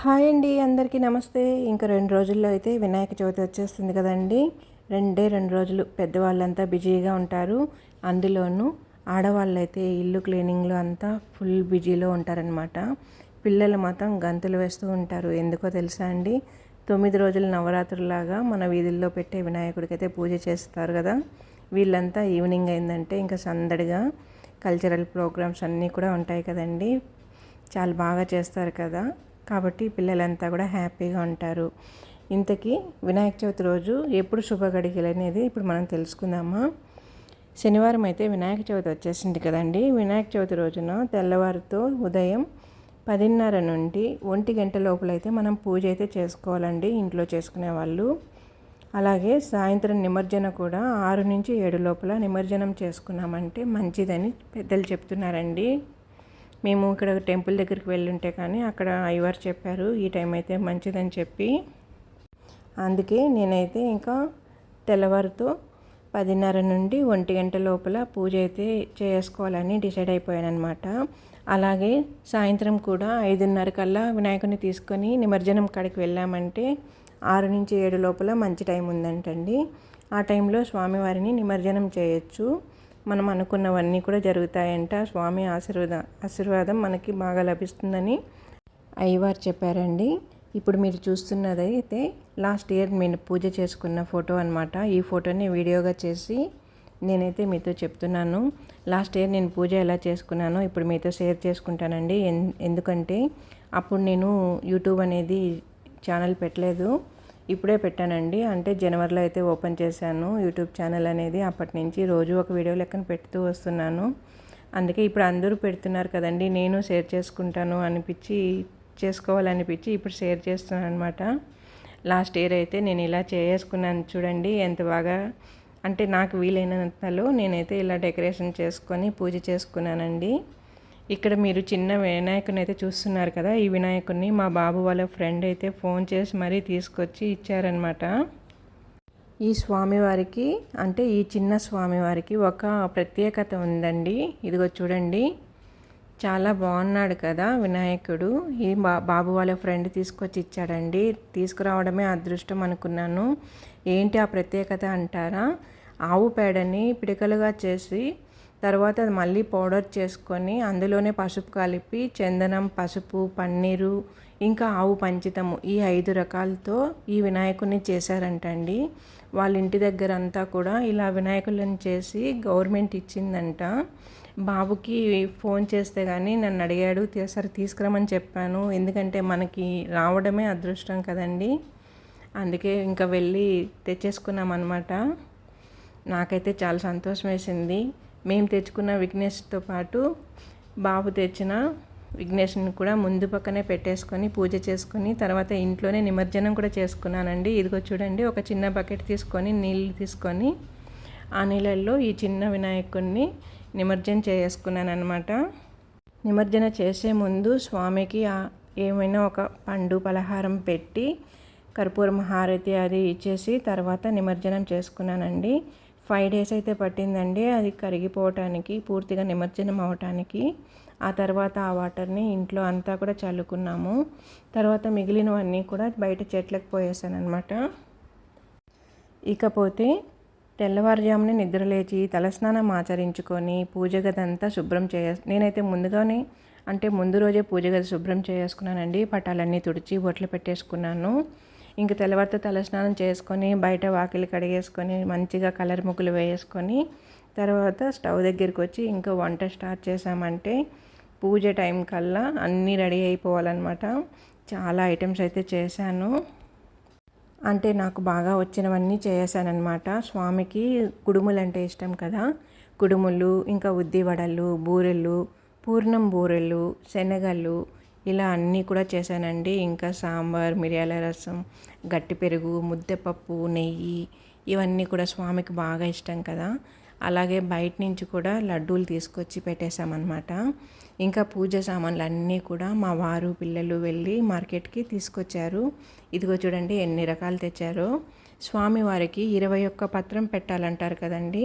Hi అండి అందరికీ నమస్తే. ఇంకా రెండు రోజుల్లో అయితే వినాయక చవితి వచ్చేస్తుంది కదండి. రెండే రెండు రోజులు పెద్దవాళ్ళంతా బిజీగా ఉంటారు. అందులోనూ ఆడవాళ్ళు అయితే ఇల్లు క్లీనింగ్లో అంతా ఫుల్ బిజీలో ఉంటారనమాట పిల్లలు మాత్రం గంతులు వేస్తూ ఉంటారు. ఎందుకో తెలుసా అండి? తొమ్మిది రోజుల నవరాత్రులాగా మన వీధుల్లో పెట్టే వినాయకుడికి అయితే పూజ చేస్తారు కదా. వీళ్ళంతా ఈవినింగ్ అయిందంటే ఇంకా సందడిగా కల్చరల్ ప్రోగ్రామ్స్ అన్నీ కూడా ఉంటాయి కదండి. చాలా బాగా చేస్తారు కదా. కాబట్టి పిల్లలంతా కూడా హ్యాపీగా ఉంటారు. ఇంతకీ వినాయక చవితి రోజు ఎప్పుడు శుభగడికలు అనేది ఇప్పుడు మనం తెలుసుకుందామా? శనివారం అయితే వినాయక చవితి వచ్చేసింది కదండి. వినాయక చవితి రోజున తెల్లవారితో ఉదయం పదిన్నర నుండి ఒంటి గంట లోపలైతే మనం పూజ అయితే చేసుకోవాలండి ఇంట్లో చేసుకునే వాళ్ళు. అలాగే సాయంత్రం నిమజ్జన కూడా ఆరు నుంచి ఏడు లోపల నిమజ్జనం చేసుకున్నామంటే మంచిదని పెద్దలు చెప్తున్నారండి. మేము ఇక్కడ టెంపుల్ దగ్గరికి వెళ్ళుంటే కానీ అక్కడ అయ్యవారు చెప్పారు ఈ టైం అయితే మంచిదని చెప్పి. అందుకే నేనైతే ఇంకా తెల్లవారుతో పదిన్నర నుండి ఒంటి గంట లోపల పూజ అయితే చేసుకోవాలని డిసైడ్ అయిపోయానమాట అలాగే సాయంత్రం కూడా ఐదున్నర కల్లా వినాయకుని తీసుకొని నిమజ్జనం కాడికి వెళ్ళామంటే ఆరు నుంచి ఏడు లోపల మంచి టైం ఉందంటండి. ఆ టైంలో స్వామివారిని నిమజ్జనం చేయొచ్చు. మనం అనుకున్నవన్నీ కూడా జరుగుతాయంట. స్వామి ఆశీర్వాద ఆశీర్వాదం మనకి బాగా లభిస్తుందని అయ్యవారు చెప్పారండి. ఇప్పుడు మీరు చూస్తున్నది అయితే లాస్ట్ ఇయర్ నేను పూజ చేసుకున్న ఫోటో అనమాట ఈ ఫోటోని వీడియోగా చేసి నేనైతే మీతో చెప్తున్నాను. లాస్ట్ ఇయర్ నేను పూజ ఎలా చేసుకున్నానో ఇప్పుడు మీతో షేర్ చేసుకుంటానండి. ఎందుకంటే అప్పుడు నేను యూట్యూబ్ అనేది ఛానల్ పెట్టలేదు. ఇప్పుడే పెట్టానండి. అంటే జనవరిలో అయితే ఓపెన్ చేశాను యూట్యూబ్ ఛానల్ అనేది. అప్పటి నుంచి రోజు ఒక వీడియో లెక్కన పెడుతూ వస్తున్నాను. అందుకే ఇప్పుడు అందరూ పెడుతున్నారు కదండి. నేను షేర్ చేసుకుంటాను అనిపించి చేసుకోవాలనిపించి ఇప్పుడు షేర్ చేస్తున్నాను అనమాట లాస్ట్ ఇయర్ అయితే నేను ఇలా చేసుకున్నాను చూడండి. ఎంత బాగా అంటే నాకు వీలైనంతలో నేనైతే ఇలా డెకరేషన్ చేసుకొని పూజ చేసుకున్నానండి. ఇక్కడ మీరు చిన్న వినాయకుని అయితే చూస్తున్నారు కదా ఈ వినాయకుడిని మా బాబు వాళ్ళ ఫ్రెండ్ అయితే ఫోన్ చేసి మరీ తీసుకొచ్చి ఇచ్చారనమాట ఈ స్వామివారికి అంటే ఈ చిన్న స్వామివారికి ఒక ప్రత్యేకత ఉందండి. ఇదిగో చూడండి. చాలా బాగున్నాడు కదా వినాయకుడు. ఈ బా బాబు వాళ్ళ ఫ్రెండ్ తీసుకొచ్చి ఇచ్చాడండి. తీసుకురావడమే అదృష్టం అనుకున్నాను. ఏంటి ఆ ప్రత్యేకత అంటారా? ఆవు పేడని పిడకలుగా చేసి తర్వాత అది మళ్ళీ పౌడర్ చేసుకొని అందులోనే పసుపు కలిపి చందనం పసుపు పన్నీరు ఇంకా ఆవు పంచితము ఈ ఐదు రకాలతో ఈ వినాయకుడిని చేశారంటండి. వాళ్ళ ఇంటి దగ్గర అంతా కూడా ఇలా వినాయకులను చేసి గవర్నమెంట్ ఇచ్చిందంట. బాబుకి ఫోన్ చేస్తే కానీ నన్ను అడిగాడు సరే తీసుకురమని చెప్పాను. ఎందుకంటే మనకి రావడమే అదృష్టం కదండి. అందుకే ఇంకా వెళ్ళి తెచ్చేసుకున్నాం అనమాట నాకైతే చాలా సంతోషం వేసింది మేము తెచ్చుకున్న విఘ్నేష్తో పాటు బాబు తెచ్చిన విఘ్నేష్ని కూడా ముందు పక్కనే పెట్టేసుకొని పూజ చేసుకొని తర్వాత ఇంట్లోనే నిమజ్జనం కూడా చేసుకున్నానండి. ఇదిగో చూడండి ఒక చిన్న బకెట్ తీసుకొని నీళ్ళు తీసుకొని ఆ నీళ్ళల్లో ఈ చిన్న వినాయకుడిని నిమజ్జనం చేసుకున్నాను అనమాట నిమజ్జన చేసే ముందు స్వామికి ఏమైనా ఒక పండు పలహారం పెట్టి కర్పూరం హారతి అది ఇచ్చేసి తర్వాత నిమజ్జనం చేసుకున్నానండి. ఫైవ్ డేస్ అయితే పట్టిందండి. అది కరిగిపోవటానికి పూర్తిగా నిమజ్జనం అవటానికి. ఆ తర్వాత ఆ వాటర్ని ఇంట్లో అంతా కూడా చల్లుకున్నాము. తర్వాత మిగిలినవన్నీ కూడా బయట చెట్లకు పోయేసాను అనమాట ఇకపోతే తెల్లవారుజామున నిద్రలేచి తలస్నానం ఆచరించుకొని పూజ గదంతా శుభ్రం చేయ నేనైతే ముందుగానే అంటే ముందు రోజే పూజ గది శుభ్రం చేసుకున్నానండి. పటాలన్నీ తుడిచి బొట్లు పెట్టేసుకున్నాను. ఇంక తెల్లవారితో తలస్నానం చేసుకొని బయట వాకిలి కడిగేసుకొని మంచిగా కలర్ ముగ్గులు వేసుకొని తర్వాత స్టవ్ దగ్గరికి వచ్చి ఇంకా వంట స్టార్ట్ చేసామంటే పూజ టైం కల్లా అన్నీ రెడీ అయిపోవాలన్నమాట. చాలా ఐటమ్స్ అయితే చేశాను. అంటే నాకు బాగా వచ్చినవన్నీ చేశానన్నమాట. స్వామికి కుడుములు అంటే ఇష్టం కదా. కుడుములు ఇంకా ఉద్ది వడలు బూరెలు పూర్ణం బూరెలు శనగలు ఇలా అన్నీ కూడా చేశానండి. ఇంకా సాంబార్ మిరియాల రసం గట్టి పెరుగు ముద్దపప్పు నెయ్యి ఇవన్నీ కూడా స్వామికి బాగా ఇష్టం కదా. అలాగే బయట నుంచి కూడా లడ్డూలు తీసుకొచ్చి పెట్టేశామన్నమాట. ఇంకా పూజ సామాన్లు అన్నీ కూడా మా వారు పిల్లలు వెళ్ళి మార్కెట్కి తీసుకొచ్చారు. ఇదిగో చూడండి ఎన్ని రకాలు తెచ్చారో. స్వామివారికి ఇరవై ఒక్క పత్రం పెట్టాలంటారు కదండి.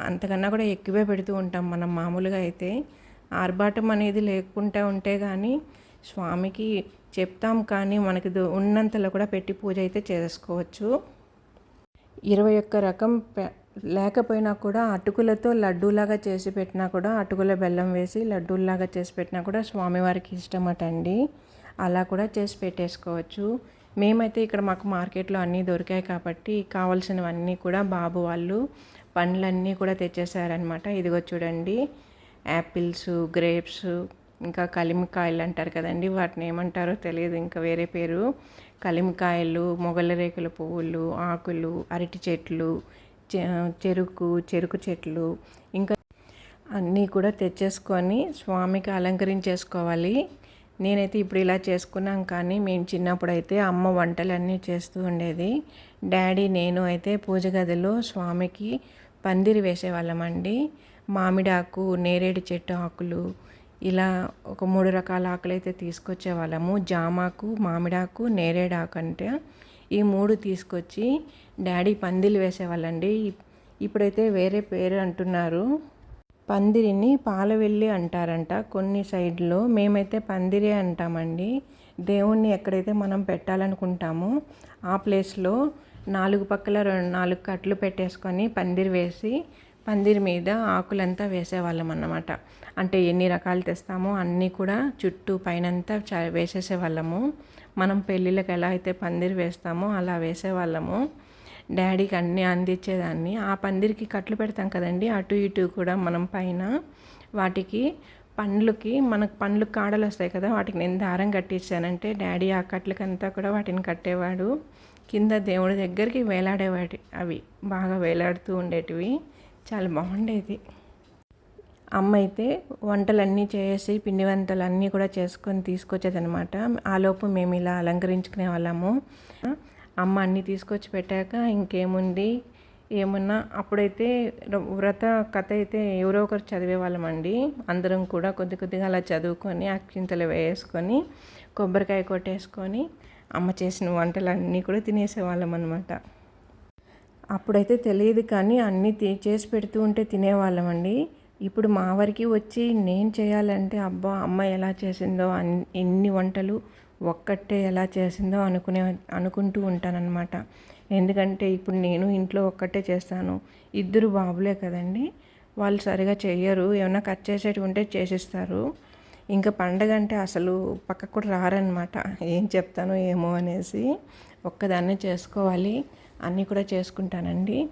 అంతకన్నా కూడా ఎక్కువే పెడుతూ ఉంటాం మనం మామూలుగా అయితే. ఆర్భాటం అనేది లేకుండా ఉంటే కానీ స్వామికి చెప్తాం కానీ మనకి ఉన్నంతలో కూడా పెట్టి పూజ అయితే చేసుకోవచ్చు. ఇరవై ఒక్క రకం పె- లేకపోయినా కూడా అటుకులతో లడ్డూలాగా చేసి పెట్టినా కూడా అటుకుల బెల్లం వేసి లడ్డూలాగా చేసి పెట్టినా కూడా స్వామివారికి ఇష్టమటండి. అలా కూడా చేసి పెట్టేసుకోవచ్చు. మేమైతే ఇక్కడ మాకు మార్కెట్లో అన్నీ దొరికాయి కాబట్టి కావాల్సినవన్నీ కూడా బాబు వాళ్ళు పండ్లన్నీ కూడా తెచ్చేసారనమాట ఇదిగో చూడండి యాపిల్స్ గ్రేప్స్ ఇంకా కలిమికాయలు అంటారు కదండి వాటిని ఏమంటారో తెలియదు. ఇంకా వేరే పేరు కలిమికాయలు మొగల రేకుల పువ్వులు ఆకులు అరటి చెట్లు చె- చెరుకు చెరుకు చెట్లు ఇంకా అన్నీ కూడా తెచ్చేసుకొని స్వామికి అలంకరించేసుకోవాలి. నేనైతే ఇప్పుడు ఇలా చేసుకున్నాం కానీ మేము చిన్నప్పుడు అయితే అమ్మ వంటలన్నీ చేస్తూ ఉండేది. డాడీ నేను అయితే పూజ గదిలో స్వామికి పందిరి వేసేవాళ్ళమండి. మామిడాకు నేరేడు చెట్టు ఆకులు ఇలా ఒక మూడు రకాల ఆకులు అయితే తీసుకొచ్చే వాళ్ళము. జామాకు మామిడాకు నేరేడాకు అంటే ఈ మూడు తీసుకొచ్చి డాడీ పందిలు వేసేవాళ్ళండి ఇప్పుడైతే వేరే పేరు అంటున్నారు. పందిరిని పాలవెల్లి అంటారంట కొన్ని సైడ్లో. మేమైతే పందిరే అంటామండి. దేవుణ్ణి ఎక్కడైతే మనం పెట్టాలనుకుంటామో ఆ ప్లేస్లో నాలుగు పక్కల రెండు నాలుగు కట్లు పెట్టేసుకొని పందిరి వేసి పందిరి మీద ఆకులంతా వేసేవాళ్ళం అన్నమాట. అంటే ఎన్ని రకాలు తెస్తామో అన్నీ కూడా చుట్టూ పైనంతా చ వేసేసేవాళ్ళము. మనం పెళ్ళిళ్ళకి ఎలా అయితే పందిరి వేస్తామో అలా వేసేవాళ్ళము. డాడీకి అన్నీ అందించేదాన్ని. ఆ పందిరికి కట్లు పెడతాం కదండి అటు ఇటు కూడా మనం పైన వాటికి పండ్లకి మనకు పండ్లు కాడలు వస్తాయి కదా వాటికి నేను దారం కట్టించానంటే డాడీ ఆ కట్లకంతా కూడా వాటిని కట్టేవాడు. కింద దేవుడి దగ్గరికి వేలాడేవాటి అవి బాగా వేలాడుతూ ఉండేటివి. చాలా బాగుండేది. అమ్మ అయితే వంటలన్నీ చేసి పిండి వంటలు అన్నీ కూడా చేసుకొని తీసుకొచ్చేదనమాట ఆలోపు మేము ఇలా అలంకరించుకునే వాళ్ళము. అమ్మ అన్నీ తీసుకొచ్చి పెట్టాక ఇంకేముంది? ఏమన్నా? అప్పుడైతే వ్రత కథ అయితే ఎవరో ఒకరు చదివే వాళ్ళమండి. అందరం కూడా కొద్ది కొద్దిగా అలా చదువుకొని అక్షింతలు వేసుకొని కొబ్బరికాయ కొట్టేసుకొని అమ్మ చేసిన వంటలన్నీ కూడా తినేసేవాళ్ళం అనమాట అప్పుడైతే తెలియదు కానీ అన్నీ చేసి పెడుతూ ఉంటే తినేవాళ్ళమండి. ఇప్పుడు మా వారికి వచ్చి నేను చేయాలంటే అబ్బా అమ్మ ఎలా చేసిందో అన్ ఎన్ని వంటలు ఒక్కటే ఎలా చేసిందో అనుకునే అనుకుంటూ ఉంటానన్నమాట. ఎందుకంటే ఇప్పుడు నేను ఇంట్లో ఒక్కటే చేస్తాను. ఇద్దరు బాబులే కదండి. వాళ్ళు సరిగా చెయ్యరు. ఏమైనా కట్ చేసేటి ఉంటే చేసిస్తారు. ఇంకా పండగ అంటే అసలు పక్కకు కూడా రారనమాట ఏం చెప్తానో ఏమో అనేసి ఒక్కదాన్నే చేసుకోవాలి. అన్నీ కూడా చేసుకుంటానండి.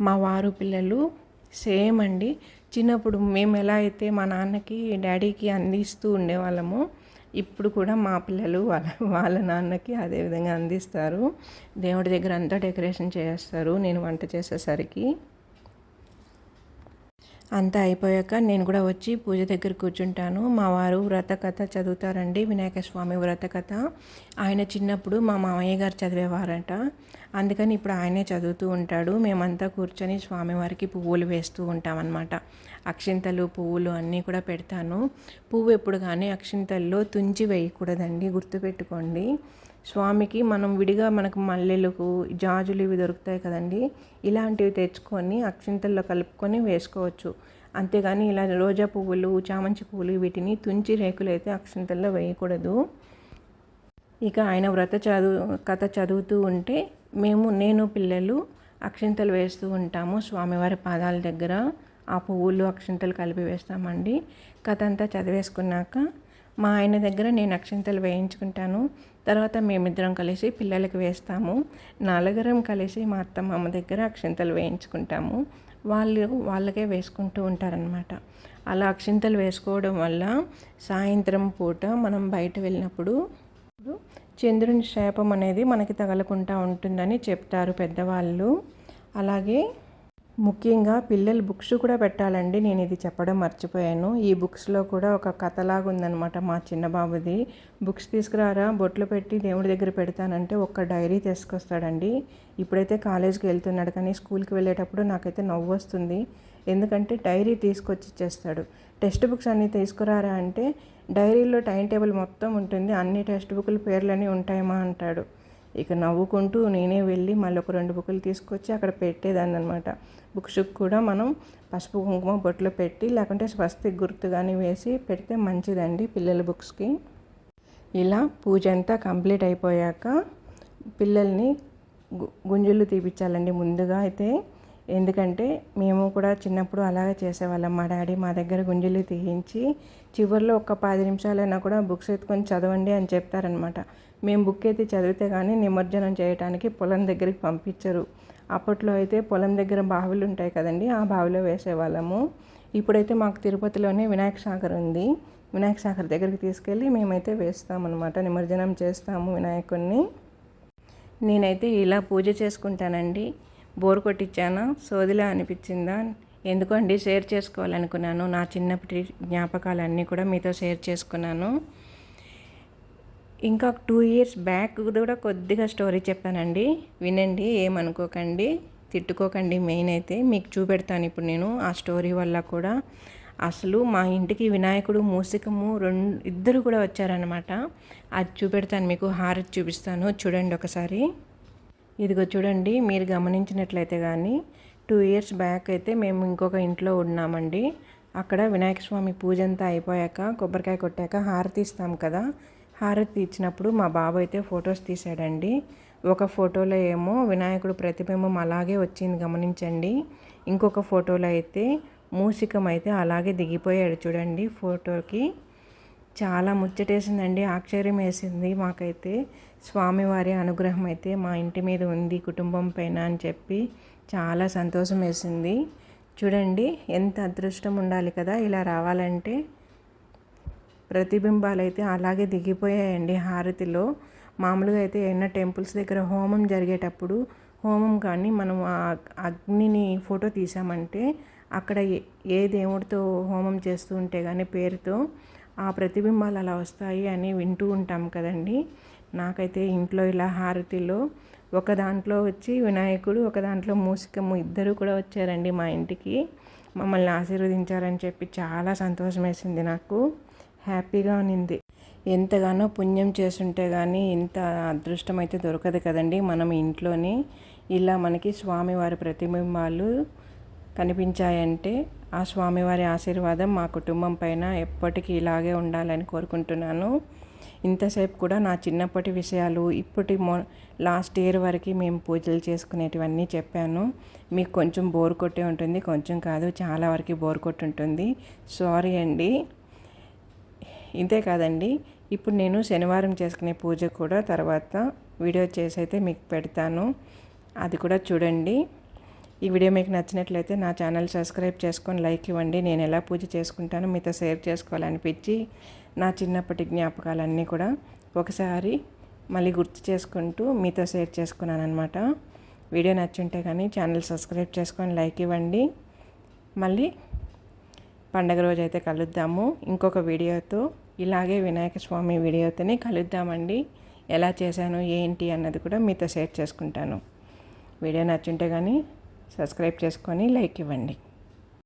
మా వారు పిల్లలు సేమ్ అండి. చిన్నప్పుడు మేము ఎలా అయితే మా నాన్నకి డాడీకి అందిస్తూ ఉండేవాళ్ళము ఇప్పుడు కూడా మా పిల్లలు వాళ్ళ వాళ్ళ నాన్నకి అదే విధంగా అందిస్తారు. దేవుడి దగ్గర అంతా డెకరేషన్ చేస్తారు. నేను వంట చేసేసరికి అంతా అయిపోయాక నేను కూడా వచ్చి పూజ దగ్గర కూర్చుంటాను. మా వారు వ్రత కథ చదువుతారండి. వినాయక స్వామి వ్రత కథ ఆయన చిన్నప్పుడు మా మామయ్య గారు చదివేవారట. అందుకని ఇప్పుడు ఆయనే చదువుతూ ఉంటాడు. మేమంతా కూర్చొని స్వామివారికి పువ్వులు వేస్తూ ఉంటామన్నమాట. అక్షింతలు పువ్వులు అన్నీ కూడా పెడతాను. పువ్వు ఎప్పుడు కానీ అక్షింతల్లో తుంచి వేయకూడదండి. గుర్తుపెట్టుకోండి. స్వామికి మనం విడిగా మనకు మల్లెలకు జాజులు ఇవి దొరుకుతాయి కదండి. ఇలాంటివి తెచ్చుకొని అక్షింతల్లో కలుపుకొని వేసుకోవచ్చు. అంతేగాని ఇలా రోజా పువ్వులు చామంతి పువ్వులు వీటిని తుంచి రేకులు అయితే అక్షింతల్లో వేయకూడదు. ఇక ఆయన వ్రత చదువు కథ చదువుతూ ఉంటే మేము నేను పిల్లలు అక్షింతలు వేస్తూ ఉంటాము స్వామివారి పాదాల దగ్గర. ఆ పువ్వులు అక్షింతలు కలిపి వేస్తామండి. కథ అంతా చదివేసుకున్నాక మా ఆయన దగ్గర నేను అక్షింతలు వేయించుకుంటాను. తర్వాత మేమిద్దరం కలిసి పిల్లలకి వేస్తాము. నలుగురం కలిసి మా అత్తమ్మ దగ్గర అక్షింతలు వేయించుకుంటాము. వాళ్ళు వాళ్ళకే వేసుకుంటూ ఉంటారనమాట అలా అక్షింతలు వేసుకోవడం వల్ల సాయంత్రం పూట మనం బయట వెళ్ళినప్పుడు చంద్రుని శాపం అనేది మనకి తగలకుండా ఉంటుందని చెప్తారు పెద్దవాళ్ళు. అలాగే ముఖ్యంగా పిల్లలు బుక్స్ కూడా పెట్టాలండి. నేను ఇది చెప్పడం మర్చిపోయాను. ఈ బుక్స్లో కూడా ఒక కథలాగా ఉందన్నమాట మా చిన్న బాబుది. బుక్స్ తీసుకురారా బొట్లు పెట్టి దేవుడి దగ్గర పెడతానంటే ఒక్క డైరీ తీసుకొస్తాడండి. ఇప్పుడైతే కాలేజ్కి వెళ్తున్నాడు కానీ స్కూల్కి వెళ్ళేటప్పుడు నాకైతే నవ్వు వస్తుంది ఎందుకంటే డైరీ తీసుకొచ్చి ఇచ్చేస్తాడు. టెక్స్ట్ బుక్స్ అన్నీ తీసుకురారా అంటే డైరీలో టైం టేబుల్ మొత్తం ఉంటుంది. అన్ని టెక్స్ట్ బుక్ల పేర్లన్నీ ఉంటాయమా అంటాడు. ఇక నవ్వుకుంటూ నేనే వెళ్ళి మళ్ళీ ఒక రెండు బుక్కులు తీసుకొచ్చి అక్కడ పెట్టేదాన్ని అనమాట బుక్స్ కూడా మనం పసుపు కుంకుమ బొట్లో పెట్టి లేకుంటే స్వస్తి గుర్తు కానీ వేసి పెడితే మంచిదండి పిల్లల బుక్స్కి. ఇలా పూజ అంతా కంప్లీట్ అయిపోయాక పిల్లల్ని గు- గుంజులు తీపిచ్చాలండి ముందుగా అయితే. ఎందుకంటే మేము కూడా చిన్నప్పుడు అలాగే చేసేవాళ్ళం. మా డాడీ మా దగ్గర గుంజలు తీయించి చివరిలో ఒక పది నిమిషాలైనా కూడా బుక్స్ ఎత్తుకొని చదవండి అని చెప్తారనమాట మేము బుక్ ఎత్తి చదివితే కానీ నిమజ్జనం చేయడానికి పొలం దగ్గరికి పంపించరు. అప్పట్లో అయితే పొలం దగ్గర బావిలు ఉంటాయి కదండి ఆ బావిలో వేసేవాళ్ళము. ఇప్పుడైతే మాకు తిరుపతిలోనే వినాయక సాగర్ ఉంది. వినాయక సాగర్ దగ్గరికి తీసుకెళ్ళి మేమైతే వేస్తామన్నమాట. నిమజ్జనం చేస్తాము వినాయకుడిని నేనైతే ఇలా పూజ చేసుకుంటానండి. బోర్ కొట్టించానా? సోదిలా అనిపించిందా? ఎందుకండి షేర్ చేసుకోవాలనుకున్నాను? నా చిన్నప్పటి జ్ఞాపకాలన్నీ కూడా మీతో షేర్ చేసుకున్నాను. ఇంకా టూ ఇయర్స్ బ్యాక్ కూడా కొద్దిగా స్టోరీ చెప్పానండి. వినండి ఏమనుకోకండి తిట్టుకోకండి మెయిన్ అయితే. మీకు చూపెడతాను ఇప్పుడు నేను ఆ స్టోరీ వల్ల కూడా. అసలు మా ఇంటికి వినాయకుడు మూసికము రెండు ఇద్దరు కూడా వచ్చారనమాట అది చూపెడతాను మీకు హారతి చూపిస్తాను. చూడండి ఒకసారి. ఇదిగో చూడండి మీరు గమనించినట్లయితే కానీ టూ ఇయర్స్ బ్యాక్ అయితే మేము ఇంకొక ఇంట్లో ఉన్నామండి. అక్కడ వినాయక స్వామి పూజ అంతా అయిపోయాక కొబ్బరికాయ కొట్టాక హారతి ఇస్తాం కదా. హారతి ఇచ్చినప్పుడు మా బాబు అయితే ఫొటోస్ తీసాడండి. ఒక ఫోటోలో ఏమో వినాయకుడు ప్రతిబింబం అలాగే వచ్చింది గమనించండి. ఇంకొక ఫోటోలో అయితే మూసికం అయితే అలాగే దిగిపోయాడు చూడండి ఫోటోకి. చాలా ముచ్చటేసిందండి ఆశ్చర్యం వేసింది మాకైతే. స్వామివారి అనుగ్రహం అయితే మా ఇంటి మీద ఉంది కుటుంబం పైన అని చెప్పి చాలా సంతోషం వేసింది చూడండి ఎంత అదృష్టం ఉండాలి కదా ఇలా రావాలంటే. ప్రతిబింబాలు అయితే అలాగే దిగిపోయాయండి హారతిలో. మామూలుగా అయితే ఏమైనా టెంపుల్స్ దగ్గర హోమం జరిగేటప్పుడు హోమం కానీ మనం ఆ అగ్నిని ఫోటో తీసామంటే అక్కడ ఏ- ఏ దేవుడితో హోమం చేస్తూ ఉంటే కానీ పేరుతో ఆ ప్రతిబింబాలు అలా వస్తాయి అని వింటూ ఉంటాం కదండి. నాకైతే ఇంట్లో ఇలా హారతిలో ఒక దాంట్లో వచ్చి వినాయకుడు ఒక దాంట్లో మూసికమ్మ ఇద్దరు కూడా వచ్చారండి మా ఇంటికి. మమ్మల్ని ఆశీర్వదించారని చెప్పి చాలా సంతోషం వేసింది నాకు. హ్యాపీగా ఉన్నింది ఎంతగానో పుణ్యం చేసుంటే కానీ ఇంత అదృష్టం అయితే దొరకదు కదండి మనం ఇంట్లోనే. ఇలా మనకి స్వామివారి ప్రతిబింబాలు కనిపించాయంటే ఆ స్వామివారి ఆశీర్వాదం మా కుటుంబం పైన ఎప్పటికీ ఇలాగే ఉండాలని కోరుకుంటున్నాను. ఇంతసేపు కూడా నా చిన్నప్పటి విషయాలు ఇప్పటి మొ లాస్ట్ ఇయర్ వరకు మేము పూజలు చేసుకునేటివన్నీ చెప్పాను. మీకు కొంచెం బోర్ కొట్టే ఉంటుంది కొంచెం కాదు చాలా వరకు బోర్ కొట్టుంటుంది. సారీ అండి. ఇంతే కాదండి. ఇప్పుడు నేను శనివారం చేసుకునే పూజ కూడా తర్వాత వీడియో చేసి అయితే మీకు పెడతాను. అది కూడా చూడండి. ఈ వీడియో మీకు నచ్చినట్లయితే నా ఛానల్ సబ్స్క్రైబ్ చేసుకొని లైక్ ఇవ్వండి. నేను ఎలా పూజ చేసుకుంటానో మీతో షేర్ చేసుకోవాలనిపించి నా చిన్నప్పటి జ్ఞాపకాలన్నీ కూడా ఒకసారి మళ్ళీ గుర్తు చేసుకుంటూ మీతో షేర్ చేసుకున్నాను అనమాట వీడియో నచ్చుంటే కానీ ఛానల్ సబ్స్క్రైబ్ చేసుకొని లైక్ ఇవ్వండి. మళ్ళీ పండగ రోజు అయితే కలుద్దాము. ఇంకొక వీడియోతో ఇలాగే వినాయక స్వామి వీడియోతోనే కలుద్దామండి. ఎలా చేశాను ఏంటి అన్నది కూడా మీతో షేర్ చేసుకుంటాను. వీడియో నచ్చుంటే కానీ సబ్స్క్రైబ్ చేసుకొని లైక్ ఇవ్వండి.